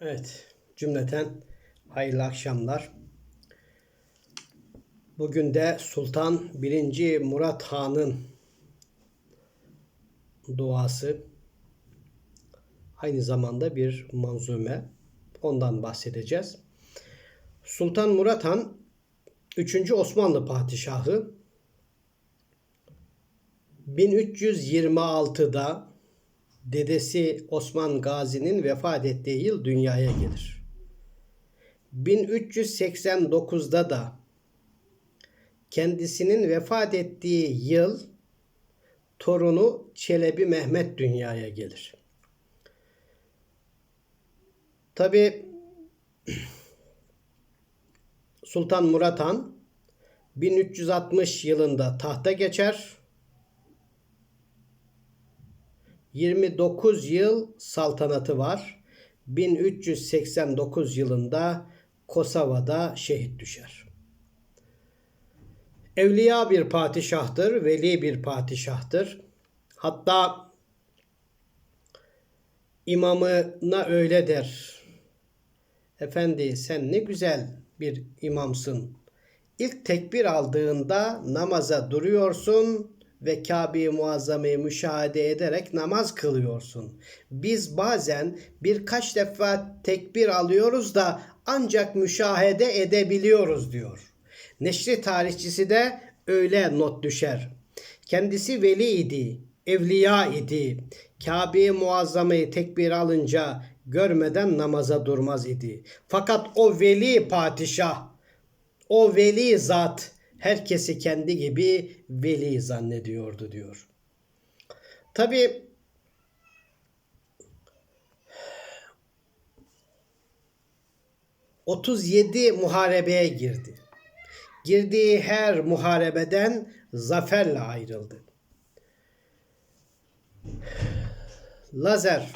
Evet, cümleten hayırlı akşamlar. Bugün de Sultan 1. Murat Han'ın duası aynı zamanda bir manzume. Ondan bahsedeceğiz. Sultan Murat Han 3. Osmanlı padişahı 1326'da dedesi Osman Gazi'nin vefat ettiği yıl dünyaya gelir. 1389'da da kendisinin vefat ettiği yıl torunu Çelebi Mehmet dünyaya gelir. Tabi Sultan Murat Han 1360 yılında tahta geçer. 29 yıl saltanatı var. 1389 yılında Kosova'da şehit düşer. Evliya bir padişahtır, veli bir padişahtır. Hatta imamına öyle der. Efendi sen ne güzel bir imamsın. İlk tekbir aldığında namaza duruyorsun ve Kabe-i Muazzama'yı müşahede ederek namaz kılıyorsun. Biz bazen birkaç defa tekbir alıyoruz da ancak müşahede edebiliyoruz diyor. Neşri tarihçisi de öyle not düşer. Kendisi veli idi, evliya idi. Kabe-i Muazzama'yı tekbir alınca görmeden namaza durmaz idi. Fakat o veli padişah, o veli zat herkesi kendi gibi veli zannediyordu diyor. Tabi ...37 muharebeye girdi. Girdiği her muharebeden zaferle ayrıldı. Lazer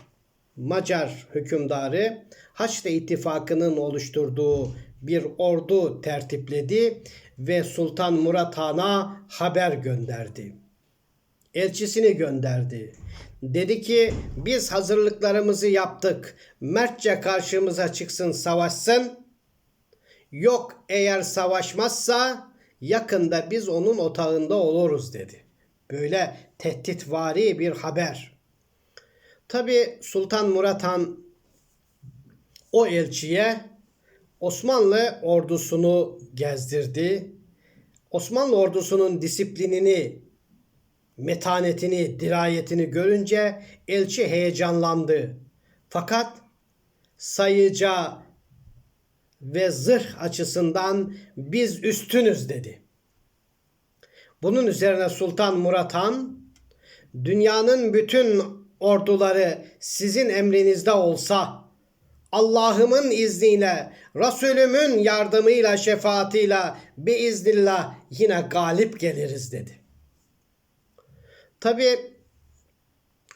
Macar hükümdarı Haçlı İttifakı'nın oluşturduğu bir ordu tertipledi ve Sultan Murat Han'a haber gönderdi. Elçisini gönderdi. Dedi ki biz hazırlıklarımızı yaptık. Mertçe karşımıza çıksın savaşsın. Yok eğer savaşmazsa yakında biz onun otağında oluruz dedi. Böyle tehditvari bir haber. Tabi Sultan Murat Han o elçiye Osmanlı ordusunu gezdirdi. Osmanlı ordusunun disiplinini, metanetini, dirayetini görünce elçi heyecanlandı. Fakat sayıca ve zırh açısından biz üstünüz dedi. Bunun üzerine Sultan Murat Han dünyanın bütün orduları sizin emrinizde olsa Allah'ımın izniyle, Resulümün yardımıyla, şefaatiyle biiznillah yine galip geliriz dedi. Tabi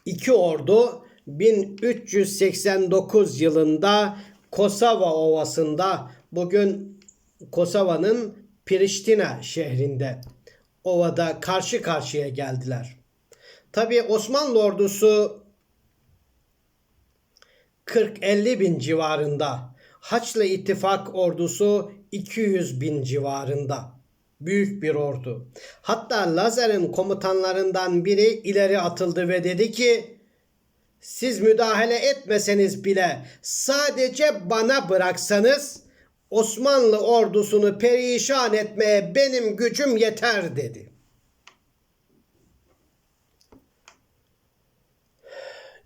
iki ordu 1389 yılında Kosova Ovası'nda bugün Kosova'nın Priştina şehrinde ovada karşı karşıya geldiler. Tabi Osmanlı ordusu 40-50 bin civarında. Haçlı İttifak ordusu 200 bin civarında. Büyük bir ordu. Hatta Lazer'in komutanlarından biri ileri atıldı ve dedi ki siz müdahale etmeseniz bile sadece bana bıraksanız Osmanlı ordusunu perişan etmeye benim gücüm yeter dedi.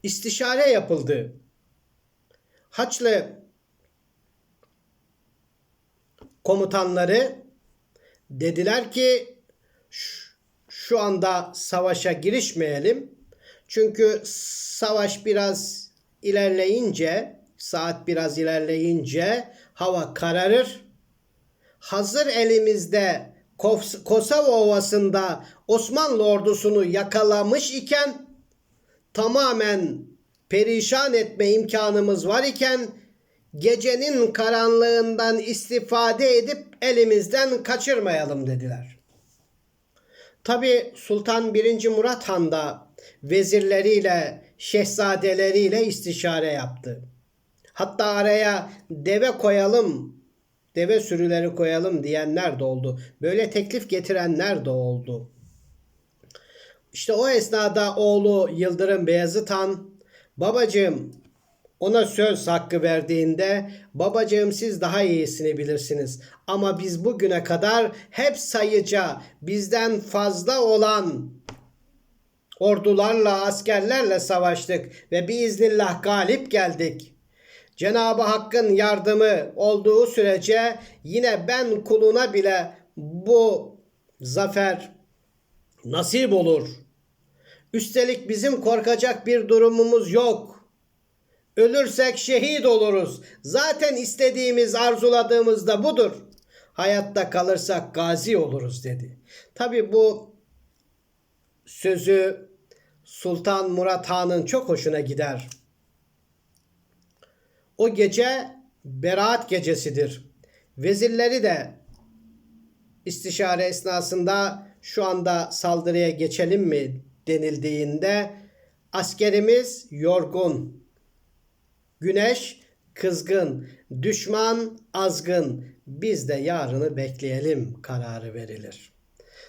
İstişare yapıldı. Haçlı komutanları dediler ki şu anda savaşa girişmeyelim. Çünkü savaş biraz ilerleyince, saat biraz ilerleyince hava kararır. Hazır elimizde Kosova Ovası'nda Osmanlı ordusunu yakalamış iken tamamen perişan etme imkanımız var iken gecenin karanlığından istifade edip elimizden kaçırmayalım dediler. Tabi Sultan 1. Murat Han da vezirleriyle, şehzadeleriyle istişare yaptı. Hatta araya deve koyalım, deve sürüleri koyalım diyenler de oldu. Böyle teklif getirenler de oldu. İşte o esnada oğlu Yıldırım Beyazıt Han, babacığım ona söz hakkı verdiğinde babacığım siz daha iyisini bilirsiniz. Ama biz bugüne kadar hep sayıca bizden fazla olan ordularla, askerlerle savaştık ve biiznillah galip geldik. Cenab-ı Hakk'ın yardımı olduğu sürece yine ben kuluna bile bu zafer nasip olur. Üstelik bizim korkacak bir durumumuz yok. Ölürsek şehit oluruz. Zaten istediğimiz, arzuladığımız da budur. Hayatta kalırsak gazi oluruz dedi. Tabi bu sözü Sultan Murat Han'ın çok hoşuna gider. O gece beraat gecesidir. Vezirleri de istişare esnasında şu anda saldırıya geçelim mi denildiğinde askerimiz yorgun, güneş kızgın, düşman azgın, biz de yarını bekleyelim kararı verilir.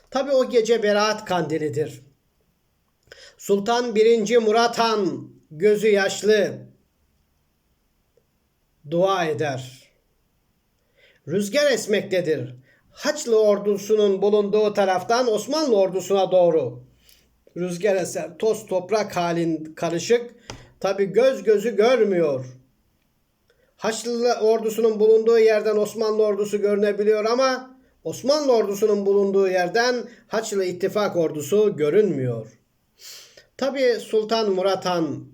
Tabi o gece beraat kandilidir. Sultan 1. Murat Han gözü yaşlı dua eder. Rüzgar esmektedir. Haçlı ordusunun bulunduğu taraftan Osmanlı ordusuna doğru rüzgar eser. Toz toprak halin karışık. Tabi göz gözü görmüyor. Haçlı ordusunun bulunduğu yerden Osmanlı ordusu görünebiliyor ama Osmanlı ordusunun bulunduğu yerden Haçlı ittifak ordusu görünmüyor. Tabi Sultan Murat Han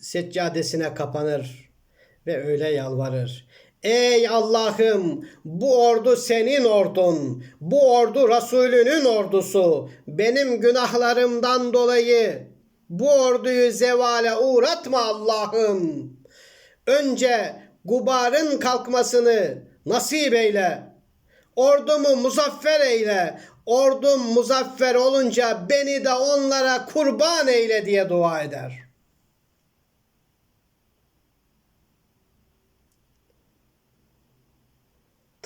seccadesine kapanır ve öyle yalvarır. Ey Allah'ım bu ordu senin ordun. Bu ordu Resulünün ordusu. Benim günahlarımdan dolayı bu orduyu zevale uğratma Allah'ım. Önce gubarın kalkmasını nasip eyle. Ordumu muzaffer eyle. Ordum muzaffer olunca beni de onlara kurban eyle diye dua eder.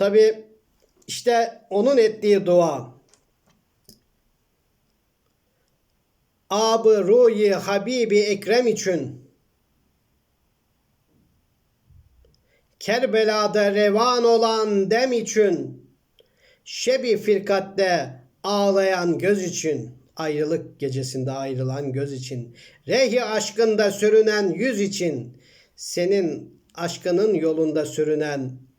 Tabi işte onun ettiği dua. Abı ruyi Habibi Ekrem için. Kerbela'da revan olan dem için. Şebi firkatte ağlayan göz için. Ayrılık gecesinde ayrılan göz için. Rehi aşkında sürünen yüz için. Senin aşkının yolunda sürünen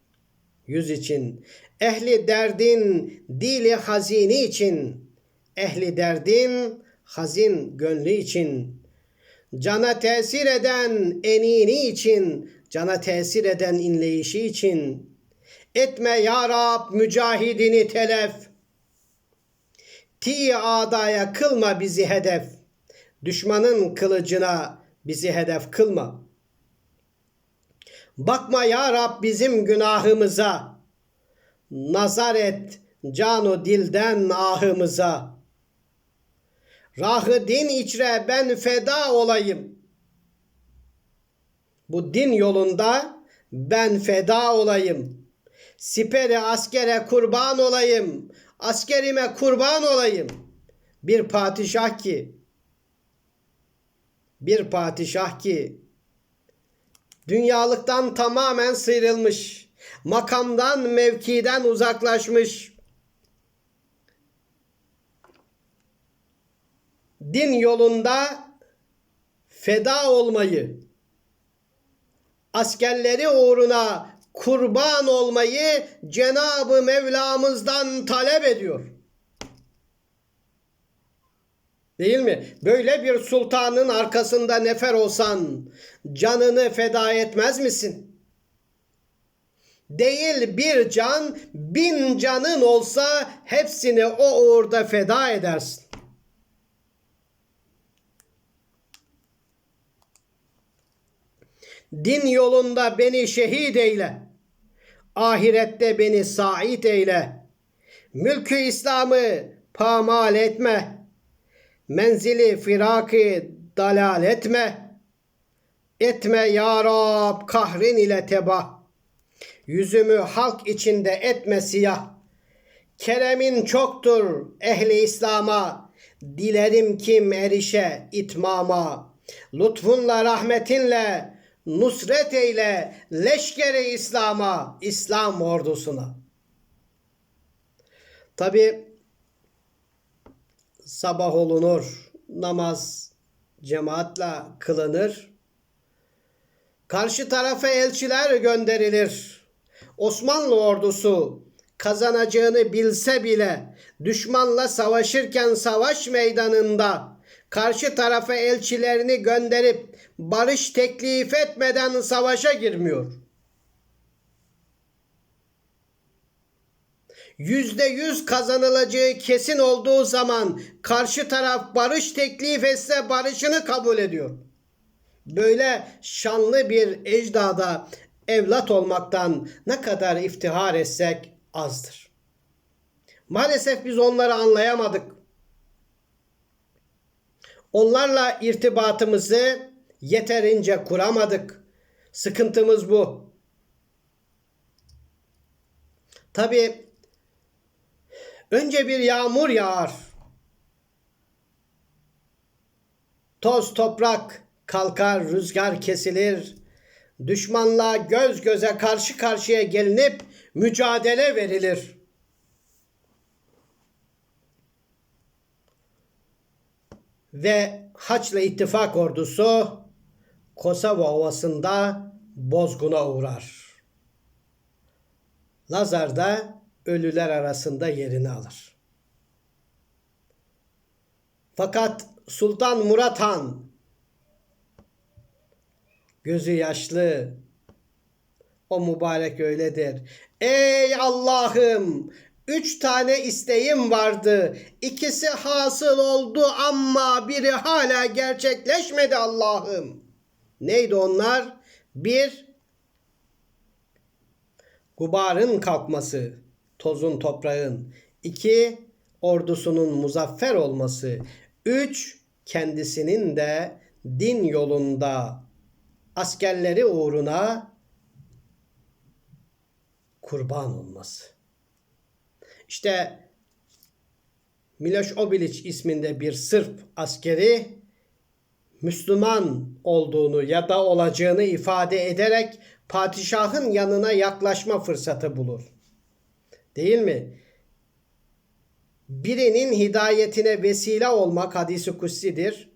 yüz için, ehli derdin dili hazini için, ehli derdin hazin gönlü için, cana tesir eden enini için, cana tesir eden inleyişi için, etme ya Rab mücahidini telef, ti adaya kılma bizi hedef, düşmanın kılıcına bizi hedef kılma.'' Bakma ya Rab bizim günahımıza. Nazar et canu dilden ahımıza. Rahı din içre ben feda olayım. Bu din yolunda ben feda olayım. Sipere askere kurban olayım. Askerime kurban olayım. Bir padişah ki bir padişah ki Dünyalıktan tamamen sıyrılmış. Makamdan, mevkiden uzaklaşmış. Din yolunda feda olmayı, askerleri uğruna kurban olmayı Cenab-ı Mevlamızdan talep ediyor. Değil mi? Böyle bir sultanın arkasında nefer olsan canını feda etmez misin? Değil bir can, bin canın olsa hepsini o uğurda feda edersin. Din yolunda beni şehit eyle. Ahirette beni sait eyle. Mülkü İslam'ı pamal etme.'' Menzili firakı dalal etme. Etme ya Rab kahrin ile teba. Yüzümü halk içinde etme siyah. Keremin çoktur ehli İslam'a. Dilerim kim erişe itmama. Lütfunla rahmetinle nusret eyle leşkere İslam'a, İslam ordusuna. Tabi sabah olunur, namaz cemaatle kılınır. Karşı tarafa elçiler gönderilir. Osmanlı ordusu kazanacağını bilse bile düşmanla savaşırken savaş meydanında karşı tarafa elçilerini gönderip barış teklif etmeden savaşa girmiyor. Yüzde yüz kazanılacağı kesin olduğu zaman karşı taraf barış teklif etse barışını kabul ediyor. Böyle şanlı bir ecdada evlat olmaktan ne kadar iftihar etsek azdır. Maalesef biz onları anlayamadık. Onlarla irtibatımızı yeterince kuramadık. Sıkıntımız bu. Tabi önce bir yağmur yağar. Toz toprak kalkar, rüzgar kesilir. Düşmanla göz göze karşı karşıya gelinip mücadele verilir. Ve Haçlı İttifak ordusu Kosova Ovası'nda bozguna uğrar. Lazar da ölüler arasında yerini alır. Fakat Sultan Murat Han gözü yaşlı o mübarek öyledir. Ey Allah'ım Üç tane isteğim vardı. İkisi hasıl oldu ama biri hala gerçekleşmedi Allah'ım. Neydi onlar? Bir, gubarın kalkması, tozun toprağın. İki, ordusunun muzaffer olması. Üç, kendisinin de din yolunda askerleri uğruna kurban olması. İşte Miloš Obilić isminde bir Sırp askeri Müslüman olduğunu ya da olacağını ifade ederek padişahın yanına yaklaşma fırsatı bulur. Değil mi? Birinin hidayetine vesile olmak hadisi kutsidir.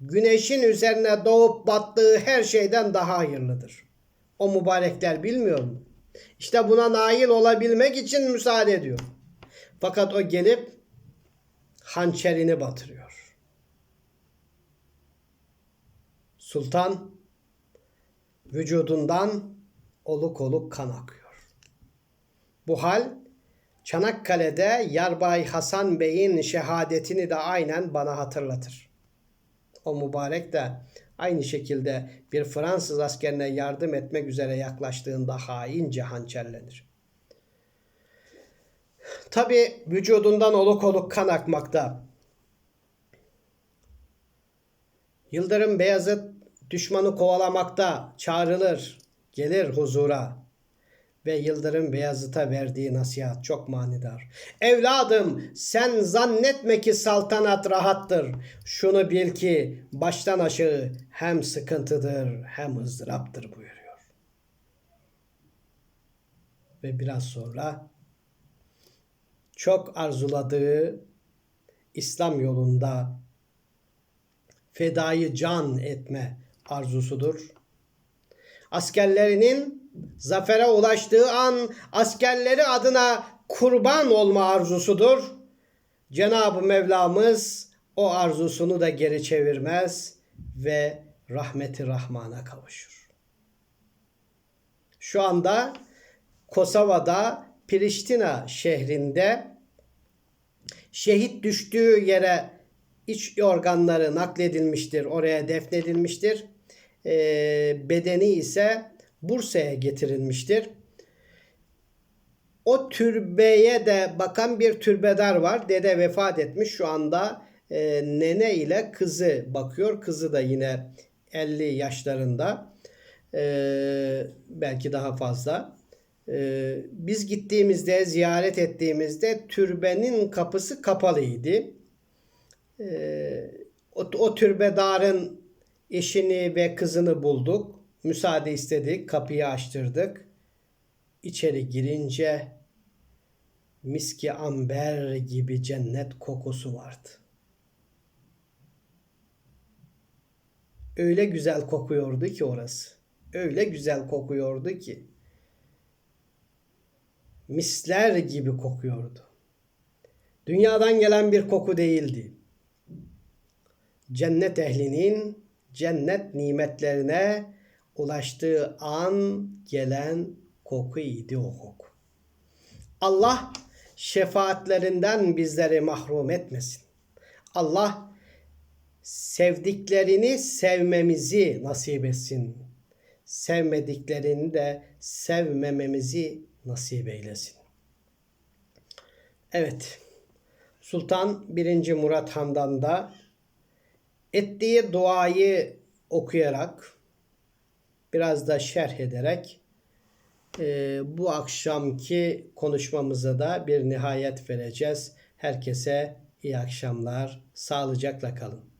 Güneşin üzerine doğup battığı her şeyden daha hayırlıdır. O mübarekler bilmiyor mu? İşte buna nail olabilmek için müsaade ediyor. Fakat o gelip hançerini batırıyor. Sultan vücudundan oluk oluk kan akıyor. Bu hal Çanakkale'de Yarbay Hasan Bey'in şehadetini de aynen bana hatırlatır. O mübarek de aynı şekilde bir Fransız askerine yardım etmek üzere yaklaştığında haince hançerlenir. Tabi vücudundan oluk oluk kan akmakta. Yıldırım Beyazıt düşmanı kovalamakta çağrılır, gelir huzura ve Yıldırım Beyazıt'a verdiği nasihat çok manidar. Evladım sen zannetme ki saltanat rahattır. Şunu bil ki baştan aşağı hem sıkıntıdır hem ızdıraptır buyuruyor. Ve biraz sonra çok arzuladığı İslam yolunda fedayı can etme arzusudur. Askerlerinin zafere ulaştığı an askerleri adına kurban olma arzusudur. Cenab-ı Mevlamız o arzusunu da geri çevirmez ve rahmeti Rahman'a kavuşur. Şu anda Kosova'da Priştina şehrinde şehit düştüğü yere iç organları nakledilmiştir, oraya defnedilmiştir. E, bedeni ise Bursa'ya getirilmiştir. O türbeye de bakan bir türbedar var. Dede vefat etmiş. Şu anda e, nene ile kızı bakıyor. Kızı da yine 50 yaşlarında. Ee, belki daha fazla. Ee, biz gittiğimizde, ziyaret ettiğimizde türbenin kapısı kapalıydı. Ee, o, o türbedarın eşini ve kızını bulduk. Müsaade istedik, kapıyı açtırdık. İçeri girince miski amber gibi cennet kokusu vardı. Öyle güzel kokuyordu ki orası. Öyle güzel kokuyordu ki. Misler gibi kokuyordu. Dünyadan gelen bir koku değildi. Cennet ehlinin cennet nimetlerine ulaştığı an gelen kokuydu o koku. Allah şefaatlerinden bizleri mahrum etmesin. Allah sevdiklerini sevmemizi nasip etsin. Sevmediklerini de sevmememizi nasip eylesin. Evet. Sultan 1. Murat Han'dan da ettiği duayı okuyarak biraz da şerh ederek e, bu akşamki konuşmamıza da bir nihayet vereceğiz. Herkese iyi akşamlar. Sağlıcakla kalın.